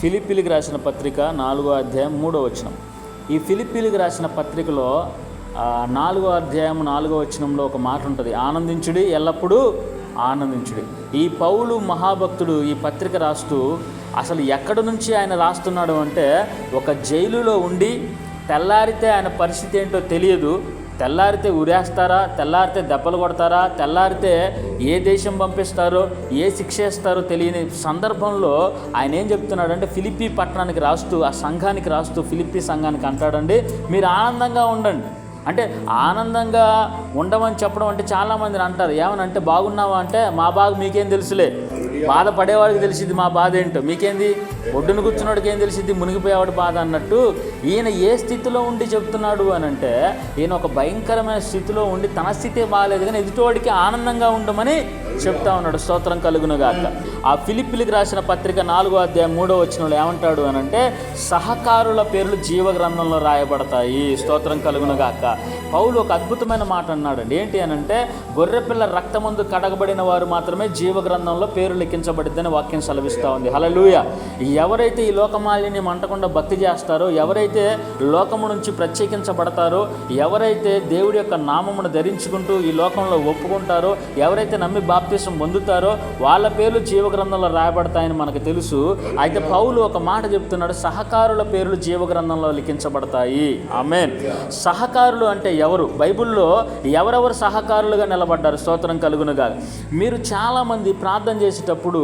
ఫిలిపిలికి రాసిన పత్రిక నాలుగో అధ్యాయం మూడో వచనం. ఈ ఫిలిపిలికి రాసిన పత్రికలో నాలుగో అధ్యాయం నాలుగో వచనంలో ఒక మాట ఉంటుంది. ఆనందించుడి ఎల్లప్పుడూ ఆనందించుడి. ఈ పౌలు మహాభక్తుడు ఈ పత్రిక రాస్తూ అసలు ఎక్కడి నుంచి ఆయన రాస్తున్నాడు అంటే ఒక జైలులో ఉండి తెల్లారితే ఆయన పరిస్థితి ఏంటో తెలియదు. తెల్లారితే ఉరేస్తారా తెల్లారితే దెబ్బలు కొడతారా? తెల్లారితే ఏ దేశం పంపిస్తారో? ఏ శిక్ష వేస్తారో తెలియని సందర్భంలో ఆయన ఏం చెప్తున్నాడంటే ఫిలిప్పీ పట్టణానికి రాస్తూ ఆ సంఘానికి రాస్తూ ఫిలిప్పీ సంఘానికి అంటాడండి మీరు ఆనందంగా ఉండండి. అంటే ఆనందంగా ఉండమని చెప్పడం అంటే చాలామంది అంటారు. ఏమనంటే బాగున్నావా? అంటే మా బాగు మీకేం తెలుసులే. బాధపడేవాడికి తెలిసింది మా బాధ ఏంటో. మీకేంది? ఒడ్డున కూర్చున్నవాడికి ఏం తెలిసింది మునిగిపోయేవాడి బాధ అన్నట్టు ఈయన ఏ స్థితిలో ఉండి చెప్తున్నాడు అని అంటే ఈయన ఒక భయంకరమైన స్థితిలో ఉండి తన స్థితే బాగాలేదు కానీ ఎదుటివాడికి ఆనందంగా ఉండమని చెప్తా ఉన్నాడు స్తోత్రం కలుగునుగాక. ఆ ఫిలిపిలికి రాసిన పత్రిక నాలుగో అధ్యాయం మూడో వచ్చిన ఏమంటాడు అని అంటే సహకారుల పేర్లు జీవ గ్రంథంలో రాయబడతాయి స్తోత్రం కలుగునుగాక. పౌలు ఒక అద్భుతమైన మాట అన్నాడండి. ఏంటి అని అంటే గొర్రెపిల్ల రక్తమందు కడగబడిన వారు మాత్రమే జీవ గ్రంథంలో పేరు లెక్కించబడిద్దని వాక్యం సెలవిస్తూ ఉంది. హలలుయ ఎవరైతే ఈ లోకమాలిని మంటకుండా భక్తి చేస్తారో ఎవరైతే లోకము నుంచి ప్రత్యేకించబడతారో ఎవరైతే దేవుడి యొక్క నామమును ధరించుకుంటూ ఈ లోకంలో ఒప్పుకుంటారో ఎవరైతే నమ్మి బాప్తీసం పొందుతారో వాళ్ళ పేర్లు జీవగ్రంథంలో రాయబడతాయని మనకు తెలుసు. అయితే పౌలు ఒక మాట చెప్తున్నాడు సహకారుల పేర్లు జీవగ్రంథంలో లిఖించబడతాయి. ఆమెన్. సహకారులు అంటే ఎవరు? బైబిల్లో ఎవరెవరు సహకారులుగా నిలబడ్డారు? స్తోత్రం కలుగునుగా మీరు చాలామంది ప్రార్థన చేసేటప్పుడు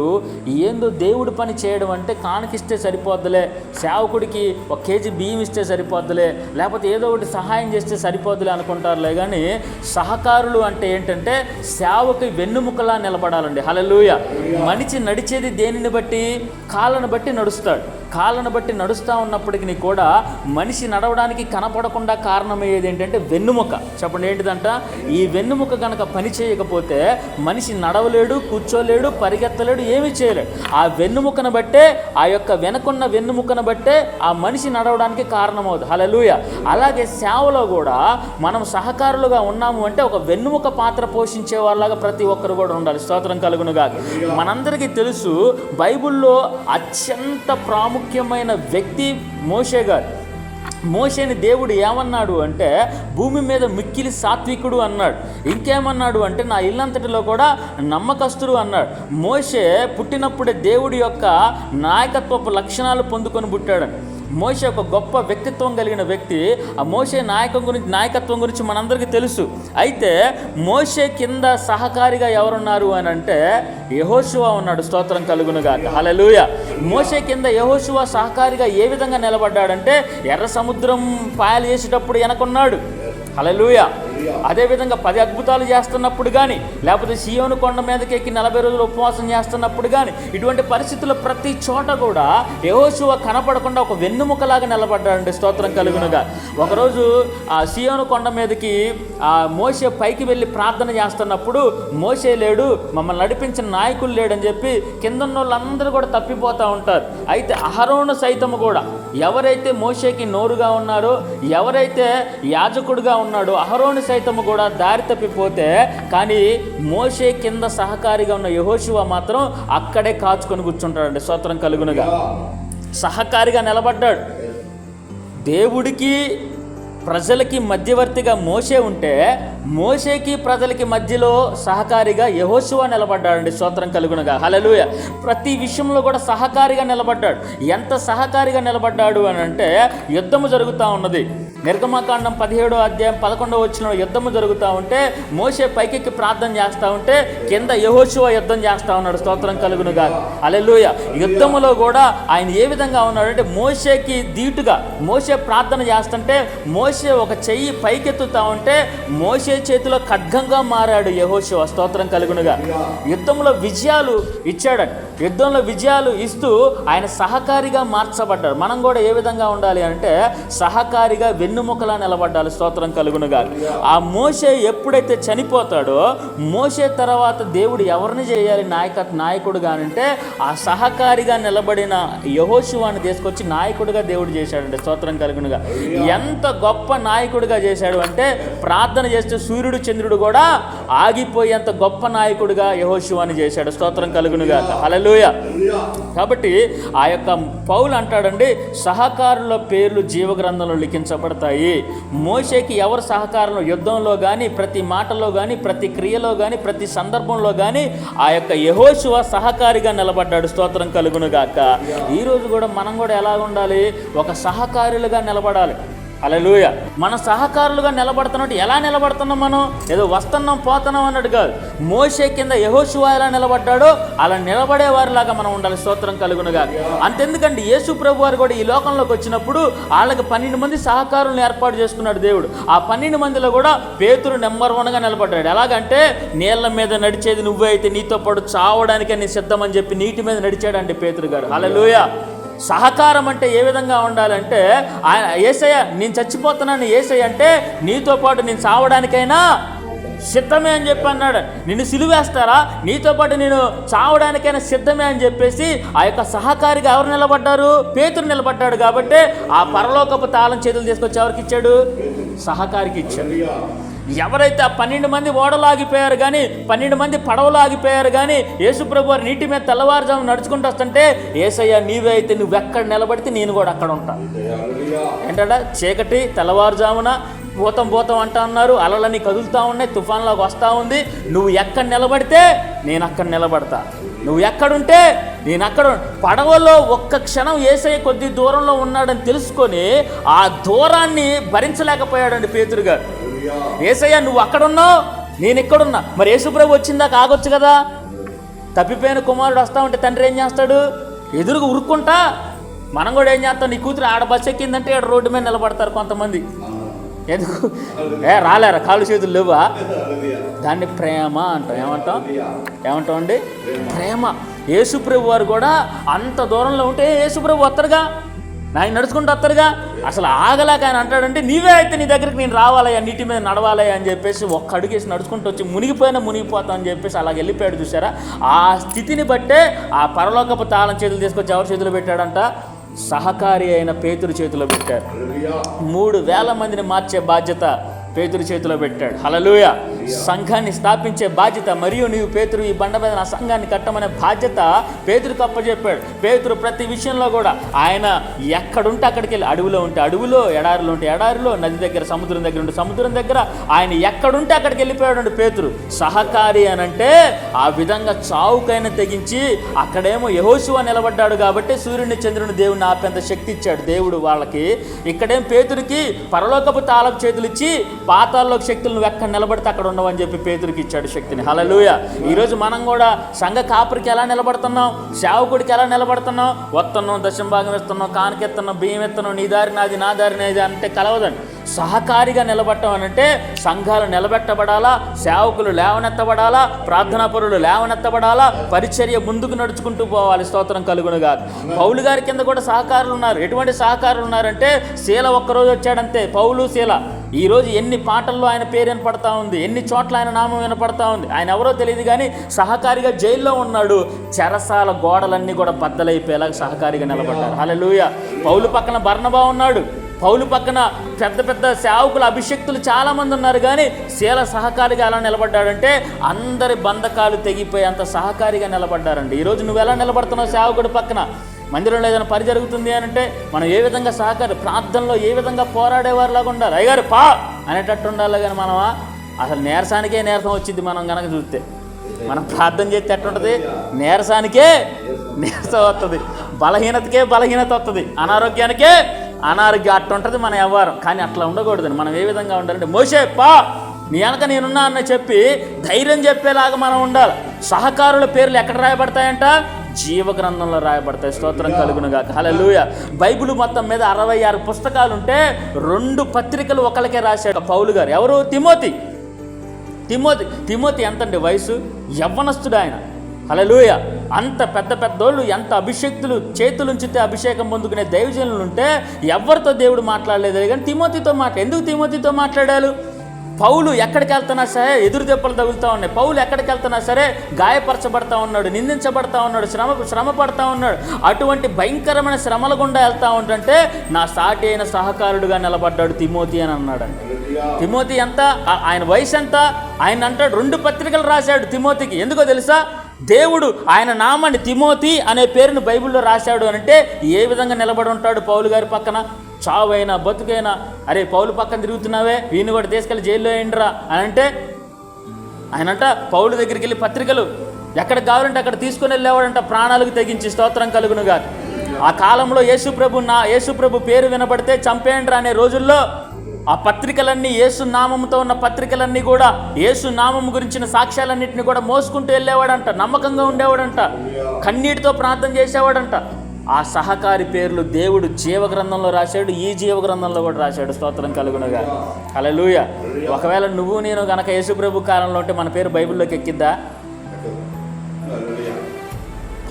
ఏందో దేవుడి పని చేయడం అంటే కానికిస్తే సరిపోద్దులే సేవకుడికి ఒక కేజీ బియ్యం ఇస్తే సరిపోద్దులే లేకపోతే ఏదో ఒకటి సహాయం చేస్తే సరిపోద్దులే అనుకుంటారులే. కానీ సహకారులు అంటే ఏంటంటే సేవకి వెన్నుముకలు నిలబడాలండి. హలలుయ మనిషి నడిచేది దేనిని బట్టి? కాళ్ళను బట్టి నడుస్తాడు. కాళ్ళను బట్టి నడుస్తూ ఉన్నప్పటికీ కూడా మనిషి నడవడానికి కనపడకుండా కారణమయ్యేది ఏంటంటే వెన్నుముక. చెప్పండి ఏంటిదంట? ఈ వెన్నుముక కనుక పని చేయకపోతే మనిషి నడవలేడు కూర్చోలేడు పరిగెత్తలేడు ఏమీ చేయలేడు. ఆ వెన్నుముకను బట్టే ఆ యొక్క వెనకున్న వెన్నుముకను బట్టే ఆ మనిషి నడవడానికి కారణమవుతుంది హలలుయ అలాగే సేవలో కూడా మనం సహకారులుగా ఉన్నాము అంటే ఒక వెన్నుముక పాత్ర పోషించే వాళ్ళగా ప్రతి ఒక్కరు కూడా ఉండాలి. స్తోత్రం కలుగునుగా మనందరికీ తెలుసు బైబిల్లో అత్యంత ముఖ్యమైన వ్యక్తి మోషే గారు. మోషేని దేవుడు ఏమన్నాడు అంటే భూమి మీద మిక్కిలి సాత్వికుడు అన్నాడు. ఇంకేమన్నాడు అంటే నా ఇల్లంతటిలో కూడా నమ్మకస్తుడు అన్నాడు. మోషే పుట్టినప్పుడే దేవుడి యొక్క నాయకత్వపు లక్షణాలు పొందుకొని పుట్టాడు మోషే ఒక గొప్ప వ్యక్తిత్వం కలిగిన వ్యక్తి. ఆ మోషే నాయకం గురించి నాయకత్వం గురించి మనందరికీ తెలుసు. అయితే మోషే కింద సహకారిగా ఎవరున్నారు అని అంటే యహోశివా ఉన్నాడు. స్తోత్రం కలుగునుగాక హలలుయ మోషే కింద యహోశివా సహకారిగా ఏ విధంగా నిలబడ్డాడంటే ఎర్ర సముద్రం పాయలు చేసేటప్పుడు వెనకున్నాడు. హలలుయ అదేవిధంగా పది అద్భుతాలు చేస్తున్నప్పుడు కానీ లేకపోతే సియోను కొండ మీదకి ఎక్కి నలభై రోజులు ఉపవాసం చేస్తున్నప్పుడు కానీ ఇటువంటి పరిస్థితుల్లో ప్రతి చోట కూడా యహోశివ కనపడకుండా ఒక వెన్నుముకలాగా నిలబడ్డాడండి స్తోత్రం కలుగునుగా. ఒకరోజు ఆ సియోను కొండ మీదకి మోసే పైకి వెళ్ళి ప్రార్థన చేస్తున్నప్పుడు మోసే లేడు మమ్మల్ని నడిపించిన నాయకులు లేడని చెప్పి కింద వాళ్ళందరూ కూడా తప్పిపోతూ ఉంటారు. అయితే అహరోను సైతము కూడా ఎవరైతే మోషేకి నోరుగా ఉన్నారో ఎవరైతే యాజకుడుగా ఉన్నాడో అహరోను సైతము కూడా దారి తప్పిపోతే కానీ మోషే కింద సహకారిగా ఉన్న యహోశివ మాత్రం అక్కడే కాచుకొని కూర్చుంటాడండి. స్తోత్రం కలుగునుగా. సహకారిగా నిలబడ్డాడు. దేవుడికి ప్రజలకి మధ్యవర్తిగా మోసే ఉంటే మోసేకి ప్రజలకి మధ్యలో సహకారిగా యహోశివ నిలబడ్డాడండి స్తోత్రం కలుగునగా. హలలుయ ప్రతి విషయంలో కూడా సహకారిగా నిలబడ్డాడు. ఎంత సహకారిగా నిలబడ్డాడు అని అంటే యుద్ధము జరుగుతూ ఉన్నది. నిర్గమకాండం పదిహేడో అధ్యాయం పదకొండవ వచ్చిన యుద్ధము జరుగుతూ ఉంటే మోసే పైకెక్కి ప్రార్థన చేస్తూ ఉంటే కింద యహోశివ యుద్ధం చేస్తూ ఉన్నాడు. స్తోత్రం కలుగునుగా. అలెలుయ యుద్ధములో కూడా ఆయన ఏ విధంగా ఉన్నాడంటే మోసేకి దీటుగా మోసే ప్రార్థన చేస్తుంటే మోసే ఒక చెయ్యి పైకెత్తుతా ఉంటే మోసే చేతిలో ఖడ్గంగా మారాడు యహోశివ స్తోత్రం కలుగునుగా. యుద్ధంలో విజయాలు ఇచ్చాడట యుద్ధంలో విజయాలు ఇస్తూ ఆయన సహకారిగా మార్చబడ్డాడు. మనం కూడా ఏ విధంగా ఉండాలి అంటే సహకారిగా వెన్నుముకలా నిలబడ్డాలి స్తోత్రం కలుగునుగా ఆ మోషే ఎప్పుడైతే చనిపోతాడో మోషే తర్వాత దేవుడు ఎవరిని చేయాలి? నాయక నాయకుడుగా అంటే ఆ సహకారిగా నిలబడిన యహోశివాన్ని తీసుకొచ్చి నాయకుడిగా దేవుడు చేశాడంటే స్తోత్రం కలుగునుగా ఎంత గొప్ప నాయకుడిగా చేశాడు అంటే ప్రార్థన చేస్తే సూర్యుడు చంద్రుడు కూడా ఆగిపోయేంత గొప్ప నాయకుడిగా యహోశివాన్ని చేశాడు. స్తోత్రం కలుగునుగా అలలోయ కాబట్టి ఆ యొక్క పౌలు అంటాడండి సహకారుల పేర్లు జీవగ్రంథంలో లిఖించబడతాయి. మోషేకి ఎవరు సహకారం యుద్ధంలో కానీ ప్రతి మాటలో కానీ ప్రతి క్రియలో కానీ ప్రతి సందర్భంలో కానీ ఆ యొక్క యహోశివ సహకారిగా నిలబడ్డాడు. స్తోత్రం కలుగును గాక. ఈరోజు కూడా మనం కూడా ఎలా ఉండాలి? ఒక సహకారులుగా నిలబడాలి. అలలుయ మన సహకారులుగా నిలబడుతున్నట్టు ఎలా నిలబడుతున్నాం మనం? ఏదో వస్తున్నాం పోతున్నాం అన్నట్టు కాదు. మోసే కింద యహోశివా ఎలా నిలబడ్డాడో అలా నిలబడే వారిలాగా మనం ఉండాలి. స్తోత్రం కలుగునుగా అంతెందుకండి యేసు ప్రభు వారు కూడా ఈ లోకంలోకి వచ్చినప్పుడు వాళ్ళకి పన్నెండు మంది సహకారులను ఏర్పాటు చేసుకున్నాడు దేవుడు. ఆ పన్నెండు మందిలో కూడా పేతురు నెంబర్ వన్గా నిలబడ్డాడు. ఎలాగంటే నీళ్ళ మీద నడిచేది నువ్వే అయితే నీతో పాటు చావడానికే నీ సిద్ధమని చెప్పి నీటి మీద నడిచాడండి పేతురు గారు. అలలుయ సహకారం అంటే ఏ విధంగా ఉండాలంటే ఆయన ఏసయ్య నేను చచ్చిపోతున్నాను ఏసయ్య అంటే నీతో పాటు నేను చావడానికైనా సిద్ధమే అని చెప్పి అన్నాడు. నిన్ను సిలువేస్తారా? నీతో పాటు నేను చావడానికైనా సిద్ధమే అని చెప్పేసి ఆ యొక్క సహకారిగా ఎవరు నిలబడ్డారు? పేతురు నిలబడ్డాడు కాబట్టి ఆ పరలోకపు తాళం చేతులు తీసుకొచ్చి ఎవరికి ఇచ్చాడు? సహకారికి ఇచ్చాడు. ఎవరైతే ఆ పన్నెండు మంది ఓడలాగిపోయారు కానీ పన్నెండు మంది పడవలు ఆగిపోయారు కానీ యేసుప్రభు వారు నీటి మీద తెల్లవారుజాము నడుచుకుంటూ వస్తుంటే ఏసయ్య నీవే అయితే నువ్వు ఎక్కడ నిలబడితే నేను కూడా అక్కడ ఉంటా. ఏంటంట చీకటి తెల్లవారుజామున భూతం భూతం అంటా ఉన్నారు అలలన్నీ కదులుతూ ఉన్నాయి తుఫాన్లోకి వస్తూ ఉంది. నువ్వు ఎక్కడ నిలబడితే నేను అక్కడ నిలబడతా. నువ్వు ఎక్కడుంటే నేను అక్కడ పడవలో ఒక్క క్షణం ఏసయ్య కొద్ది దూరంలో ఉన్నాడని తెలుసుకొని ఆ దూరాన్ని భరించలేకపోయాడండి పేతురు గారు. ఏసయ్య నువ్వు అక్కడున్నావు నేను ఇక్కడున్నా మరి యేసుప్రభు వచ్చిందాక ఆగొచ్చు కదా? తప్పిపోయిన కుమారుడు వస్తా ఉంటే తండ్రి ఏం చేస్తాడు? ఎదురుగా ఉరుక్కుంటా? మనం కూడా ఏం చేస్తాం? నీ కూతురు ఆడ బస్సు ఎక్కిందంటే ఆడ రోడ్డు మీద నిలబడతారు కొంతమంది. ఎందుకు? ఏ రాలేరా? కాళ్ళు చేతులు లేవా? దాన్ని ప్రేమ అంటాం. ఏమంటాం? ఏమంటాం అండి ప్రేమ యేసుప్రభు వారు కూడా అంత దూరంలో ఉంటే యేసుప్రభు వస్తారుగా? నాయన నడుచుకుంటూ వస్తారుగా? అసలు ఆగలేక ఆయన అంటాడంటే నీవే అయితే నీ దగ్గరికి నేను రావాలయ్యా నీటి మీద నడవాలయ్యా అని చెప్పేసి ఒక్క అడుగేసి నడుచుకుంటూ వచ్చి మునిగిపోయినా మునిగిపోతాం అని చెప్పేసి అలా వెళ్ళిపోయాడు చూసారా ఆ స్థితిని బట్టే ఆ పరలోకపు తాళం చేతులు తీసుకొచ్చి ఎవరి చేతులు పెట్టాడంట? సహకారి అయిన పేతురు చేతిలో పెట్టారు. మూడు వేల మందిని మార్చే బాధ్యత పేతురు చేతిలో పెట్టాడు. హలలుయ సంఘాన్ని స్థాపించే బాధ్యత మరియు నీవు పేతురు ఈ బండ మీద నా సంఘాన్ని కట్టమనే బాధ్యత పేతురు అప్పచెప్పాడు పేతురు ప్రతి విషయంలో కూడా ఆయన ఎక్కడుంటే అక్కడికి వెళ్ళి అడవిలో ఉంటే అడవిలో ఎడారిలో ఉంటే ఎడారిలో నది దగ్గర సముద్రం దగ్గర ఉంటే సముద్రం దగ్గర ఆయన ఎక్కడుంటే అక్కడికి వెళ్ళిపోయాడు పేతురు. సహకారి అని అంటే ఆ విధంగా చావుకైనా తెగించి అక్కడేమో యహోశివ నిలబడ్డాడు కాబట్టి సూర్యుని చంద్రుని దేవుని ఆపేంత శక్తి ఇచ్చాడు దేవుడు వాళ్ళకి. ఇక్కడేం పేతురికి పరలోకపు తాళపు చేతులు ఇచ్చి పాతాల్లోకి శక్తులు నువ్వు ఎక్కడ నిలబడితే అక్కడ ఉండవని చెప్పి పేతురికి ఇచ్చాడు శక్తిని. హలలుయ ఈరోజు మనం కూడా సంఘ కాపురికి ఎలా నిలబడుతున్నాం? సేవకుడికి ఎలా నిలబడుతున్నాం? వస్తున్నాం దశం భాగం ఇస్తున్నాం కానుకెత్తున్నాం బియ్యం ఎత్తున్నాం నీ దారి నాది నా దారి నాది అంటే కలవదండి. సహకారిగా నిలబడటం అనంటే అంటే సంఘాలు నిలబెట్టబడాలా సేవకులు లేవనెత్తబడాలా ప్రార్థనా పరులు లేవనెత్తబడాలా పరిచర్య ముందుకు నడుచుకుంటూ పోవాలి. స్తోత్రం కలుగునుగా పౌలు గారి కింద కూడా సహకారులు ఉన్నారు. ఎటువంటి సహకారులు ఉన్నారంటే శీల ఒక్కరోజు వచ్చాడంతే. పౌలు శీల ఈరోజు ఎన్ని పాటల్లో ఆయన పేరు వినపడతా ఉంది ఎన్ని చోట్ల ఆయన నామం వినపడతా ఉంది ఆయన ఎవరో తెలియదు కానీ సహకారిగా జైల్లో ఉన్నాడు. చెరసాల గోడలన్నీ కూడా బద్దలైపోయేలాగా సహకారిగా నిలబడ్డారు హల్లెలూయా. పౌలు పక్కన బర్ణబా ఉన్నాడు. పౌలు పక్కన పెద్ద పెద్ద సేవకులు అభిషక్తులు చాలామంది ఉన్నారు కానీ శీల సహకారిగా ఎలా నిలబడ్డాడంటే అందరి బంధకాలు తెగిపోయేంత సహకారిగా నిలబడ్డారండి. ఈరోజు నువ్వు ఎలా నిలబడుతున్నావు సేవకుడి పక్కన? మందిరంలో ఏదైనా పని జరుగుతుంది అని అంటే మనం ఏ విధంగా సహకారి ప్రార్థనలో ఏ విధంగా పోరాడేవారిలాగా ఉండాలి? అయ్యారు పా! అనేటట్టు ఉండాలి కానీ మనమా? అసలు నేరసానికే నీరసం వచ్చింది మనం కనుక చూస్తే. మనం ప్రార్థన చేస్తే ఎట్టుంటుంది? నేరసానికే నీరసం వస్తుంది బలహీనతకే బలహీనత వస్తుంది అనారోగ్యానికే అనారోగ్యం అట్టుంటుంది మన వ్యవహారం. కానీ అట్లా ఉండకూడదండి మనం ఏ విధంగా ఉండాలంటే మోసే పా నీ వెనక నేనున్నా అని చెప్పి ధైర్యం చెప్పేలాగా మనం ఉండాలి. సహకారుల పేర్లు ఎక్కడ రాయబడతాయంట? జీవ గ్రంథంలో రాయబడతాయి. స్తోత్రం కలుగునుగా హల్లెలూయా. బైబిల్ మొత్తం మీద అరవై ఆరు పుస్తకాలు ఉంటే రెండు పత్రికలు ఒకరికే రాశాడు పౌలు గారు. ఎవరు? తిమోతి. తిమోతి తిమోతి ఎంతండి వయసు? యవ్వనస్తుడు ఆయన. హల్లెలూయా. అంత పెద్ద పెద్దోళ్ళు ఎంత అభిషక్తులు చేతులుంచితే అభిషేకం పొందుకునే దైవజనులు ఉంటే ఎవరితో దేవుడు మాట్లాడలేదు. కానీ తిమోతితో మాట్లా ఎందుకు తిమోతితో మాట్లాడారు? పౌలు ఎక్కడికి వెళ్తున్నా సరే ఎదురు దెబ్బలు తగులుతూ ఉన్నాయి. పౌలు ఎక్కడికి వెళ్తున్నా సరే గాయపరచబడతా ఉన్నాడు నిందించబడతా ఉన్నాడు శ్రమ శ్రమ పడతా ఉన్నాడు. అటువంటి భయంకరమైన శ్రమల గుండా వెళ్తా ఉంటుంటే నా సాటి అయిన సహకారుడుగా నిలబడ్డాడు తిమోతి అని అన్నాడండి. తిమోతి ఎంత? ఆయన వయసు ఎంత ఆయన అంటాడు రెండు పత్రికలు రాశాడు తిమోతికి. ఎందుకో తెలుసా? దేవుడు ఆయన నామాన్ని తిమోతి అనే పేరును బైబిల్లో రాశాడు అని అంటే ఏ విధంగా నిలబడి ఉంటాడు పౌలు గారి పక్కన? చావైనా బతుకైనా అరే పౌలు పక్కన తిరుగుతున్నావే వీని కూడా తీసుకెళ్ళి జైల్లో వేయండిరా అని అంటే ఆయనంట పౌలు దగ్గరికి వెళ్ళి పత్రికలు ఎక్కడ కావాలంటే అక్కడ తీసుకుని వెళ్ళేవాడంట ప్రాణాలకు తెగించి స్తోత్రం కలుగునుగా ఆ కాలంలో యేసుప్రభు నా యేసుప్రభు పేరు వినబడితే చంపేయండ్రా అనే రోజుల్లో ఆ పత్రికలన్నీ యేసు నామంతో ఉన్న పత్రికలన్నీ కూడా యేసు నామం గురించిన సాక్ష్యాలన్నింటినీ కూడా మోసుకుంటూ వెళ్ళేవాడంట నమ్మకంగా ఉండేవాడంట కన్నీటితో ప్రార్థన చేసేవాడంట. ఆ సహకారి పేర్లు దేవుడు జీవ గ్రంథంలో రాశాడు ఈ జీవ గ్రంథంలో కూడా రాశాడు. స్తోత్రం కలుగునుగా. అలలుయ ఒకవేళ నువ్వు నేను గనక యేసుప్రభు కాలంలో ఉంటే మన పేరు బైబిల్లోకి ఎక్కిద్దా?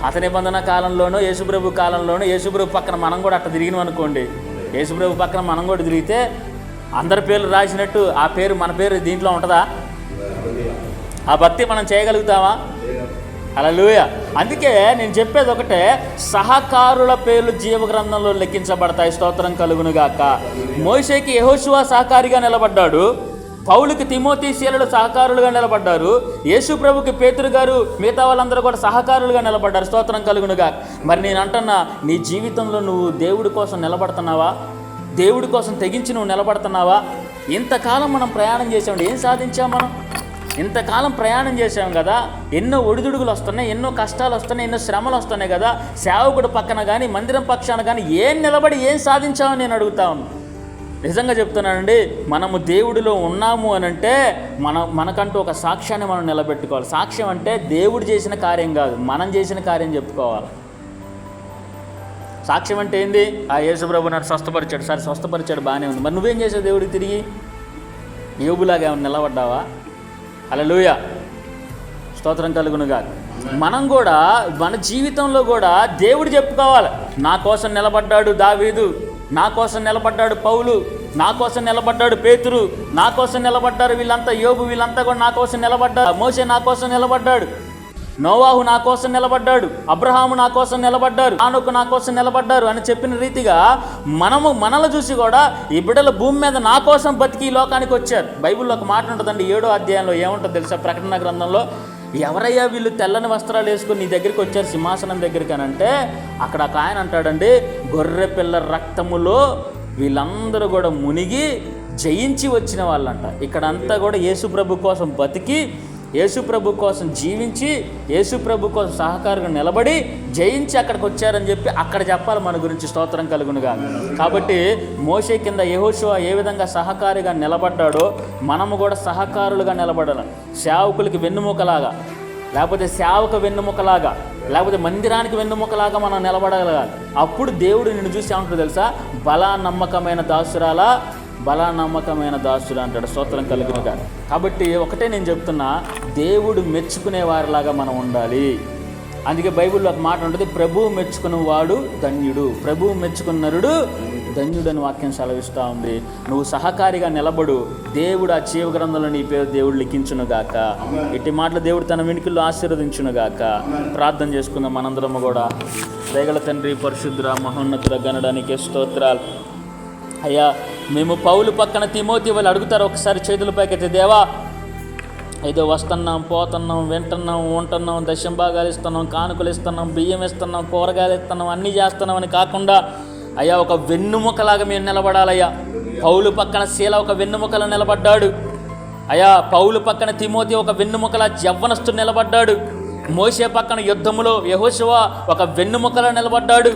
పాత నిబంధన కాలంలోనూ యేసుప్రభు కాలంలోనూ యేసుప్రభు పక్కన మనం కూడా అట్లా తిరిగినాం అనుకోండి యేసుప్రభు పక్కన మనం కూడా తిరిగితే అందరి పేర్లు రాసినట్టు ఆ పేరు మన పేరు దీంట్లో ఉంటుందా? ఆ భక్తి మనం చేయగలుగుతామా? అలలుయ అందుకే నేను చెప్పేది ఒకటే సహకారుల పేర్లు జీవ గ్రంథంలో లెక్కించబడతాయి. స్తోత్రం కలుగునుగాక. మోషేకి యెహోషువ సహకారిగా నిలబడ్డాడు. పౌలుకి తిమోతీశీలలు సహకారులుగా నిలబడ్డారు. యేసు ప్రభుకి పేతురు గారు మిగతా వాళ్ళందరూ కూడా సహకారులుగా నిలబడ్డారు. స్తోత్రం కలుగునుగా మరి నేను అంటున్నా నీ జీవితంలో నువ్వు దేవుడి కోసం నిలబడుతున్నావా? దేవుడి కోసం తెగించి నువ్వు నిలబడుతున్నావా? ఇంతకాలం మనం ప్రయాణం చేసామండి ఏం సాధించాం మనం? ఇంతకాలం ప్రయాణం చేసాం కదా. ఎన్నో ఒడిదుడుగులు వస్తున్నాయి ఎన్నో కష్టాలు వస్తున్నాయి ఎన్నో శ్రమలు వస్తున్నాయి కదా. సేవకుడు పక్కన కానీ మందిరం పక్షాన కానీ ఏం నిలబడి ఏం సాధించామని నేను అడుగుతా ఉన్నాను నిజంగా చెప్తున్నానండి మనము దేవుడిలో ఉన్నాము అని అంటే మన మనకంటూ ఒక సాక్ష్యాన్ని మనం నిలబెట్టుకోవాలి. సాక్ష్యం అంటే దేవుడు చేసిన కార్యం కాదు మనం చేసిన కార్యం చెప్పుకోవాలి. సాక్ష్యం అంటే ఏంది? ఆ యేసుప్రభు నన్ను స్వస్థపరిచాడు. సరే స్వస్థపరిచాడు బాగానే ఉంది. మరి నువ్వేం చేసావు దేవుడికి తిరిగి? యోగులాగా ఏమైనా నిలబడ్డావా? లూయ స్తోత్రం కలుగునుగా. మనం కూడా మన జీవితంలో కూడా దేవుడు చెప్పుకోవాలి. నా కోసం నిలబడ్డాడు దావీదు. నా కోసం నిలబడ్డాడు పౌలు. నా కోసం నిలబడ్డాడు పేతురు. నా కోసం నిలబడ్డారు వీళ్ళంతా యోబు. వీళ్ళంతా కూడా నా కోసం నిలబడ్డారు. మోసే నా కోసం నిలబడ్డాడు. నోవాహు నా కోసం నిలబడ్డాడు అబ్రహాము నా కోసం నిలబడ్డారు ఆనుకు నా కోసం నిలబడ్డారు అని చెప్పిన రీతిగా మనము మనల్ని చూసి కూడా ఈ బిడ్డల భూమి మీద నా కోసం బతికి ఈ లోకానికి వచ్చారు. బైబిల్లో ఒక మాట ఉంటుందండి ఏడో అధ్యాయంలో ఏముంటుంది తెలుసా? ప్రకటన గ్రంథంలో ఎవరయ్యా వీళ్ళు తెల్లని వస్త్రాలు వేసుకొని నీ దగ్గరికి వచ్చారు సింహాసనం దగ్గరికి అని అంటే అక్కడ ఒక ఆయన అంటాడండి గొర్రె పిల్ల రక్తములో వీళ్ళందరూ కూడా మునిగి జయించి వచ్చిన వాళ్ళంట. ఇక్కడంతా కూడా యేసుప్రభు కోసం బతికి యేసుప్రభు కోసం జీవించి యేసుప్రభు కోసం సహకారంగా నిలబడి జయించి అక్కడికి వచ్చారని చెప్పి అక్కడ చెప్పాలి మన గురించి స్తోత్రం కలుగునుగా. కాబట్టి మోసే కింద యహోశివ ఏ విధంగా సహకారిగా నిలబడ్డాడో మనము కూడా సహకారులుగా నిలబడాలి. సేవకులకి వెన్నుముకలాగా లేకపోతే సేవక వెన్నుముకలాగా లేకపోతే మందిరానికి వెన్నుముకలాగా మనం నిలబడగలగాలి. అప్పుడు దేవుడు నిన్ను చూసి ఏమంటాడు తెలుసా? బలా నమ్మకమైన దాసురాలా బలా నమ్మకమైన దాసుడు అంటాడు స్తోత్రం కాదు కాబట్టి ఒకటే నేను చెప్తున్నా దేవుడు మెచ్చుకునే వారిలాగా మనం ఉండాలి. అందుకే బైబిల్లో ఒక మాట ఉంటుంది ప్రభువు మెచ్చుకున్న వాడు ధన్యుడు ప్రభువు మెచ్చుకున్న నరుడు ధన్యుడు అని వాక్యం సెలవిస్తూ ఉంది. నువ్వు సహకారిగా నిలబడు దేవుడు ఆ జీవ గ్రంథంలో నీ పేరు దేవుడు లిఖించునుగాక ఇట్టి మాటలు దేవుడు తన వెనుకల్లో ఆశీర్వదించునుగాక ప్రార్థన చేసుకుందాం మనందరము కూడా. దయగల తండ్రి పరిశుద్ర మహోన్నతుల గనడానికి స్తోత్రాలు. అయ్యా మేము పౌలు పక్కన తిమోతి వాళ్ళు అడుగుతారు ఒకసారి చేతుల పైకైతే దేవా ఏదో వస్తున్నాం పోతున్నాం వింటున్నాం ఉంటున్నాం దశం భాగాలు ఇస్తున్నాం కానుకలు ఇస్తున్నాం బియ్యం ఇస్తున్నాం కూరగాయలు ఇస్తున్నాం అన్నీ చేస్తున్నాం అని కాకుండా అయ్యా ఒక వెన్నుముకలాగా మేము నిలబడాలయ్యా. పౌలు పక్కన శీల ఒక వెన్నుముకలా నిలబడ్డాడు. అయ్యా పౌలు పక్కన తిమోతి ఒక వెన్నుముకల జవ్వనస్తుడు నిలబడ్డాడు. మోసే పక్కన యుద్ధములో యహోశివ ఒక వెన్నుముకలా నిలబడ్డాడు.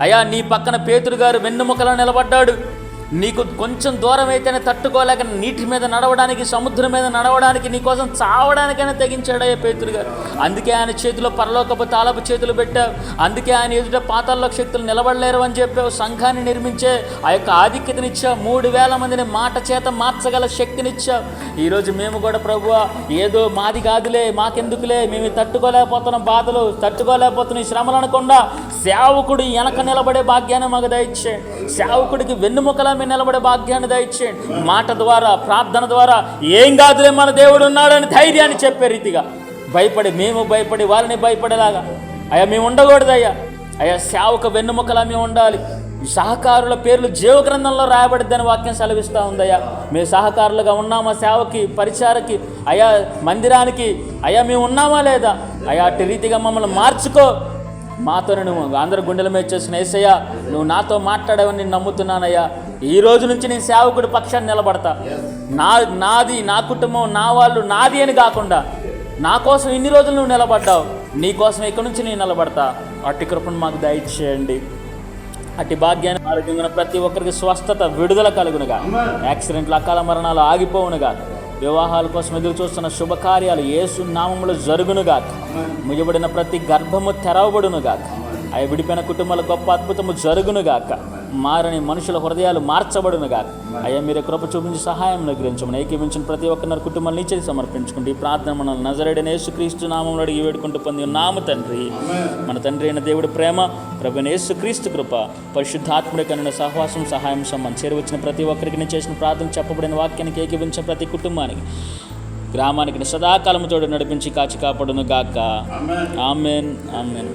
అయ్యా నీ పక్కన పేతురు గారు వెన్నుముకలా నిలబడ్డాడు. నీకు కొంచెం దూరం అయితేనే తట్టుకోలేక నీటి మీద నడవడానికి సముద్రం మీద నడవడానికి నీకోసం చావడానికైనా తెగించాడయ్యా పేతురు గారు. అందుకే ఆయన చేతిలో పరలోకపు తాళపు చేతులు పెట్టావు. అందుకే ఆయన ఎదుట పాతాల్లో శక్తులు నిలబడలేరు అని చెప్పావు. సంఘాన్ని నిర్మించే ఆ యొక్క ఆధిక్యతనిచ్చావు. మూడు వేల మందిని మాట చేత మార్చగల శక్తినిచ్చావు. ఈరోజు మేము కూడా ప్రభు ఏదో మాది కాదులే మాకెందుకులే మేము తట్టుకోలేకపోతున్నాం బాధలు తట్టుకోలేకపోతున్నాం శ్రమలు అనకుండా సేవకుడు వెనక నిలబడే భాగ్యాన్ని మాకు దయచేయండి. సేవకుడికి వెన్నుముకల మీద నిలబడే భాగ్యాన్ని దయచేయండి. మాట ద్వారా ప్రార్థన ద్వారా ఏం కాదులే మన దేవుడు ఉన్నాడని ధైర్యాన్ని చెప్పే రీతిగా. భయపడి మేము భయపడి వాళ్ళని భయపడేలాగా. అయ్యా మేము ఉండకూడదు అయ్యా అయ్యా సేవక వెన్నుముకలా మేము ఉండాలి. సహకారుల పేర్లు జీవ గ్రంథంలో రాయబడిద్దని వాక్యం సెలవిస్తూ ఉందయ్యా. మేము సహకారులుగా ఉన్నామా సేవకి పరిచారకి? అయా మందిరానికి? అయ్యా మేము ఉన్నామా లేదా? అయా అటు రీతిగా మమ్మల్ని మార్చుకో. మాతో నువ్వు అందరి గుండెల మీద చేసిన ఏసయ్యా నువ్వు నాతో మాట్లాడావని నేను నమ్ముతున్నానయ్యా. ఈ రోజు నుంచి నేను సేవకుడి పక్షాన్ని నిలబడతా. నా నాది నా కుటుంబం నా వాళ్ళు నాది అని కాకుండా నా కోసం ఇన్ని రోజులు నువ్వు నిలబడ్డావు నీ కోసం ఇక్కడి నుంచి నేను నిలబడతా. అట్టి కృపను మాకు దయచేయండి. అట్టి భాగ్యాన్ని ఆరోగ్యంగా ప్రతి ఒక్కరికి స్వస్థత విడుదల కలుగునుగా. యాక్సిడెంట్లు అకాల మరణాలు ఆగిపోవునుగా. వివాహాల కోసం ఎదురు చూస్తున్న శుభకార్యాలు యేసు నామములో జరుగునుగా. ముయ్యబడిన ప్రతి గర్భము తెరవబడునుగాక అవి విడిపోయిన కుటుంబాల గొప్ప అద్భుతము జరుగునుగాక మారని మనుషుల హృదయాలు మార్చబడునుగాక. అయ్యా మీరు కృప చూపించి సహాయం అనుగ్రహించమని ఏకీవించిన ప్రతి ఒక్కరిని కుటుంబాన్ని నీచేది సమర్పించుకుంటే ఈ ప్రార్థన మనల్ని నజరేడైన యేసుక్రీస్తు నామంలో అడిగి వేడుకుంటూ పొంది నామ తండ్రి. మన తండ్రి అయిన దేవుడి ప్రేమ ప్రభుని యేసుక్రీస్తు కృప పరిశుద్ధాత్ముడి కనున సహవాసం సహాయం సమ్మని చేరువచ్చిన ప్రతి ఒక్కరికి నేను చేసిన ప్రార్థన చెప్పబడిన వాక్యానికి ఏకీవించిన ప్రతి కుటుంబానికి గ్రామానికి సదాకాలముతోడు నడిపించి కాచి కాపాడును గాక ఆమెన్. ఆమెన్.